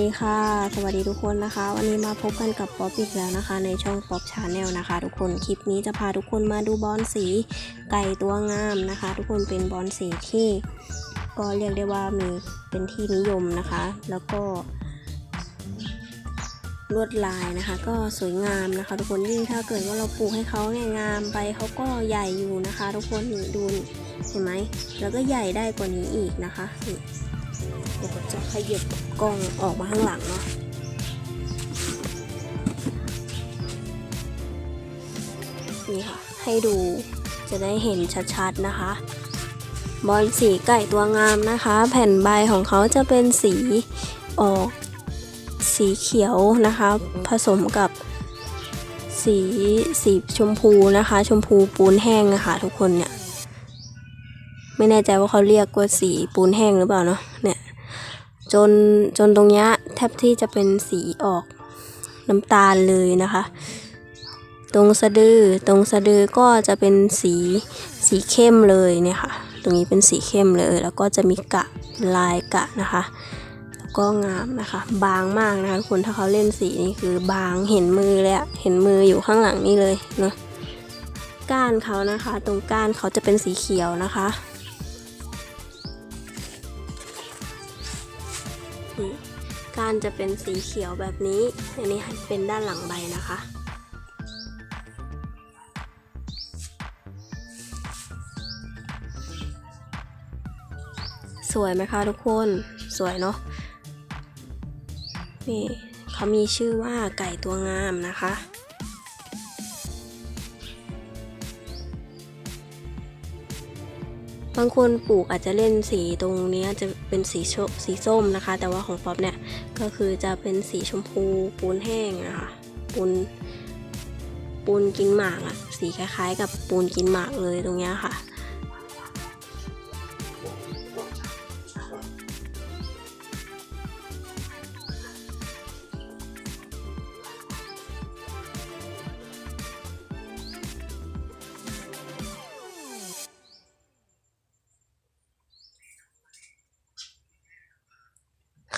ดีค่ะ สวัสดีทุกคนนะคะ วันนี้มาพบกันกับป๊อปอีกแล้วนะคะ ในช่องป๊อปชาแนลนะคะ ทุกคนคลิปนี้จะพาทุกคนมาดูบอลสีไก่ตัวงามนะคะ ทุกคนเป็นบอลสีที่ก็เรียกได้ว่ามีเป็นที่นิยมนะคะ แล้วก็ ลวดลายนะคะ ก็สวยงามนะคะ ทุกคนยิ่งถ้าเกิดว่าเราปลูกให้เขาเนี่ยงามไปเขาก็ใหญ่อยู่นะคะ ทุกคนดูเห็นไหมแล้วก็ใหญ่ได้กว่านี้อีกนะคะ เดี๋ยวจะขยับกล้องออกมาข้างหลังเนาะนี่ค่ะ ให้ดูจะได้เห็นชัดๆนะคะ บอลสีไก่ตัวงามนะคะ แผ่นใบของเขาจะเป็นสีออกสีเขียวนะคะ ผสมกับสีสีชมพูนะคะ ชมพูปูนแห้งนะคะทุกคนเนี่ย ไม่แน่ใจว่าเขาเรียกว่าสีปูนแห้งหรือเปล่าเนาะเนี่ยจนจนตรงเนี้ยแทบที่จะเป็นสีออกน้ำตาลเลยนะคะ ตรงสะดือตรงสะดือก็จะเป็นสีสีเข้มเลยเนี่ยค่ะ ตรงนี้เป็นสีเข้มเลย แล้วก็จะมีกะลายกะนะคะ แล้วก็งามนะคะ บางมากนะคะทุกคนถ้าเขาเล่นสีนี่คือบางเห็นมือเลยอะเห็นมืออยู่ข้างหลังนี่เลยเนาะก้านเขานะคะ ตรงก้านเขาจะเป็นสีเขียวนะคะ ก้านจะเป็นสีเขียวแบบนี้ อันนี้เป็นด้านหลังใบนะคะ สวยไหมคะทุกคน สวยเนาะ นี่เขามีชื่อว่าไก่ตัวงามนะคะ บางคนปลูกอาจจะเล่นสีตรงนี้จะเป็นสีชสีส้มนะคะ แต่ว่าของป๊อปเนี่ยก็คือจะเป็นสีชมพูปูนแห้งนะคะปูนปูนกินหมากอะสีคล้ายๆ กับปูนกินหมากเลยตรงเนี้ยค่ะ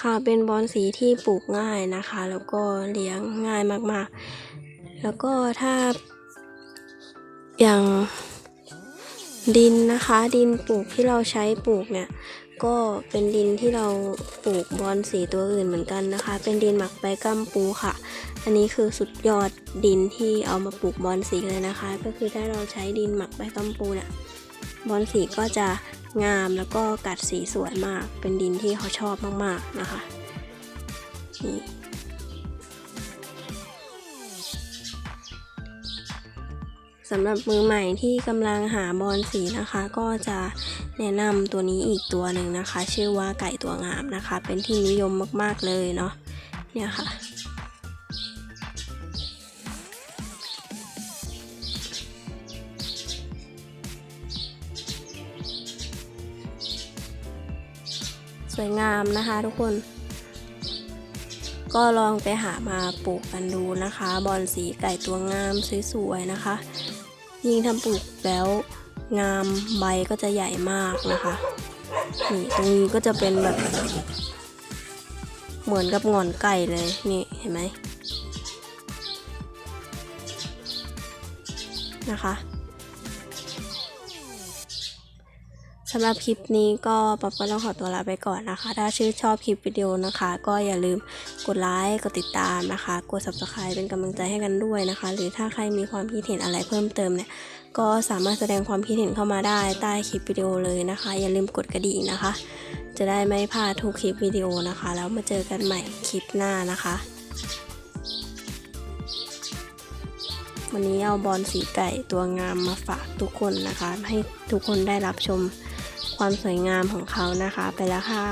ค่ะเป็นบอนสีที่ปลูกง่ายนะคะ แล้วก็เลี้ยงง่ายมากๆ แล้วก็ถ้าอย่างดินนะคะ ดินปลูกที่เราใช้ปลูกเนี่ยก็เป็นดินที่เราปลูกบอนสีตัวอื่นเหมือนกันนะคะ เป็นดินหมักใบกัมปูค่ะ อันนี้คือสุดยอดดินที่เอามาปลูกบอนสีเลยนะคะ ก็คือถ้าเราใช้ดินหมักใบกัมปูเนี่ยบอนสีก็จะ งามแล้วก็กัดสีสวยมาก เป็นดินที่เขาชอบมากๆนะคะนี่สำหรับมือใหม่ที่กำลังหาบอนสีนะคะ ก็จะแนะนำตัวนี้อีกตัวหนึ่งนะคะ ชื่อว่าไก่ตัวงามนะคะ เป็นที่นิยมมากๆเลยเนาะเนี่ยค่ะ วยงามนะคะทุกคน ก็ลองไปหามาปลูกกันดูนะคะ บอนสีไก่ตัวงามสวยๆนะคะ ยิ่งทำปลูกแล้วงามใบก็จะใหญ่มากนะคะนี่ตรงนี้ก็จะเป็นแบบ เหมือนกับงอนไก่เลยนี่เห็นไหมนะคะ สำหรับคลิปนี้ก็ป๊อปก็ต้องขอตัวลาไปก่อนนะคะ ถ้าชื่นชอบคลิปวิดีโอนะคะ ก็อย่าลืมกดไลค์กดติดตามนะคะ กด subscribe เป็นกำลังใจให้กันด้วยนะคะ หรือถ้าใครมีความคิดเห็นอะไรเพิ่มเติมเนี่ยก็สามารถแสดงความคิดเห็นเข้ามาได้ใต้คลิปวิดีโอเลยนะคะ อย่าลืมกดกระดิ่งนะคะ จะได้ไม่พลาดทุกคลิปวิดีโอนะคะ แล้วมาเจอกันใหม่คลิปหน้านะคะ วันนี้เอาบอลสีไก่ตัวงามมาฝากทุกคนนะคะ ให้ทุกคนได้รับชม ความสวยงามของเขานะคะ ไปแล้วค่ะ